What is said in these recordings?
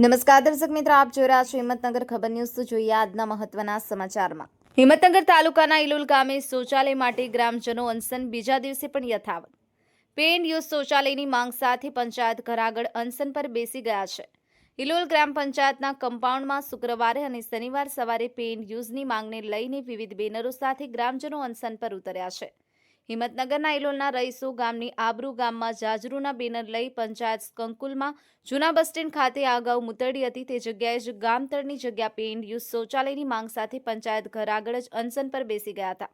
નમસ્કાર દર્શક મિત્રો, આપ જોઈ રહ્યા છો હિંમતનગર ખબર ન્યૂઝ. તો જોઈએ આજના મહત્વના સમાચારમાં. હિંમતનગર તાલુકાના ઇલુલ ગામે શૌચાલય માટે ગ્રામજનો અનશન બીજા દિવસે પણ યથાવત. પેન યુઝ શૌચાલયની માંગ સાથે પંચાયત ઘર આગળ અનશન પર બેસી ગયા છે. ઇલોલ ગ્રામ પંચાયતના કમ્પાઉન્ડમાં શુક્રવારે અને શનિવાર સવારે પેન યુઝની માંગને લઈને વિવિધ બેનરો સાથે ગ્રામજનો અનશન પર ઉતર્યા છે. હિંમતનગરના ઇલોલના રહીશો ગામની આબરૂ ગામમાં જાજરૂના બેનર લઈ પંચાયત સ્કંકુલમાં જૂના બસ સ્ટેન્ડ ખાતે આ અગાઉ મુતરડી હતી. તે જગ્યાએ જ ગામતળની જગ્યા પેઇન્ટ યુઝ શૌચાલયની માંગ સાથે પંચાયત ઘર આગળ જ અનશન પર બેસી ગયા હતા.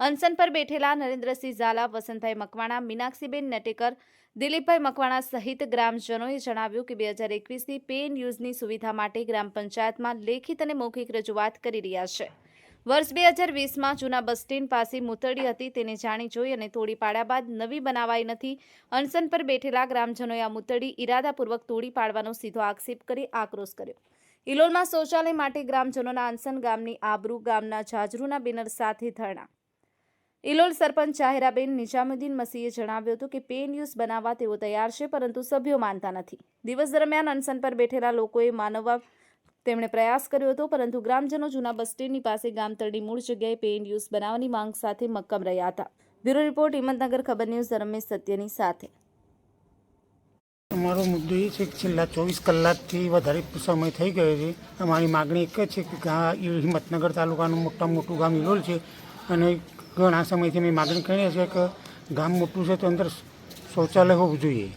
અનશન પર બેઠેલા નરેન્દ્રસિંહ ઝાલા, વસંતભાઈ મકવાણા, મીનાક્ષીબેન નટેકર, દિલીપભાઈ મકવાણા સહિત ગ્રામજનોએ જણાવ્યું કે બે હજાર એકવીસથી પેઇન યુઝની સુવિધા માટે ગ્રામ પંચાયતમાં લેખિત અને મૌખિક રજૂઆત કરી રહ્યા છે. વર્ષ બે હજાર વીસમાં જૂના બસ સ્ટેન્ડ પાસે મૂતરડી હતી. તેને જાણી જોઈ અને તોડી પાડ્યા બાદ નવી બનાવાઈ નથી. અનશન પર બેઠેલા ગ્રામજનોએ આ મૂતરડી ઇરાદાપૂર્વક તોડી પાડવાનો સીધો આક્ષેપ કરી આક્રોશ કર્યો. ઇલોલમાં શૌચાલય માટે ગ્રામજનોના અનશન ગામની આબરૂ, ગામના જાજરૂના બેનર સાથે ધરણા. ઇલોલ સરપંચ ચાહેરાબેન નિજામુદ્દીન મસીએ જણાવ્યું હતું કે પેન યુઝ બનાવવા તેઓ તૈયાર છે, પરંતુ સભ્યો માનતા નથી. દિવસ દરમિયાન અનશન પર બેઠેલા લોકોએ માનવવા તેમણે પ્રયાસ કર્યો હતો, પરંતુ ગ્રામજનો જૂના બસ સ્ટેન્ડની પાસે ગામતળની મૂળ જગ્યાએ પેઇન્ટ યુઝ બનાવવાની માંગ સાથે મક્કમ રહ્યા હતા. બ્યુરો રિપોર્ટ, હિંમતનગર, ખબર ન્યૂઝ રમેશ સત્યની સાથે. અમારો મુદ્દો એ છે કે છેલ્લા ચોવીસ કલાકથી વધારે સમય થઈ ગયો છે. અમારી માગણી એક જ છે કે હિંમતનગર તાલુકાનું મોટામાં મોટું ગામ ઇલોલ છે. અને ઘણા સમયથી અમે માગણી કરીએ છીએ કે ગામ મોટું છે તો અંદર શૌચાલય હોવું જોઈએ.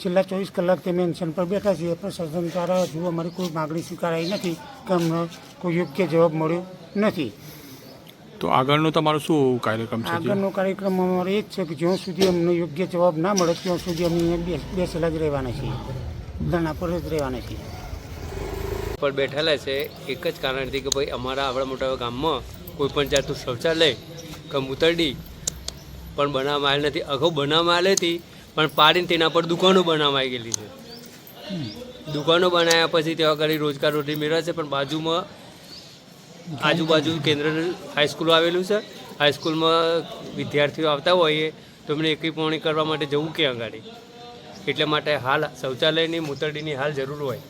છેલ્લા ચોવીસ કલાકથી અમે અનશન પર બેઠા છીએ પ્રશાસન દ્વારા હજુ અમારી કોઈ માગણી સ્વીકારાઈ નથી કે અમને કોઈ યોગ્ય જવાબ મળ્યો નથી. તો આગળનો તમારો શું કાર્યક્રમ છે આગળનો કાર્યક્રમ અમારો એ જ છે કે જ્યાં સુધી અમને યોગ્ય જવાબ ના મળે ત્યાં સુધી અમે બેસેલા જ રહેવાના છીએ. ધરણા પર જ રહેવાના છીએ. પર બેઠેલા છે એક જ કારણથી કે ભાઈ અમારા આવડા મોટા ગામમાં કોઈ પણ જાતનું શૌચાલય કે મૂતરડી પણ બનાવવામાં આવેલ નથી. અગાઉ બનાવવામાં આવેલી હતી પણ પાડીને તેના પર દુકાનો બનાવાઈ ગયેલી છે. દુકાનો બનાવ્યા પછી ત્યાં આગળ રોજગાર રોટી મેળવે છે, પણ બાજુમાં આજુબાજુ કેન્દ્ર હાઈસ્કૂલ આવેલું છે. હાઈસ્કૂલમાં વિદ્યાર્થીઓ આવતા હોઈએ તો એમને એકીપોણી કરવા માટે જવું ક્યાં આગળ એટલે માટે હાલ શૌચાલયની મૂતરડીની હાલ જરૂર હોય.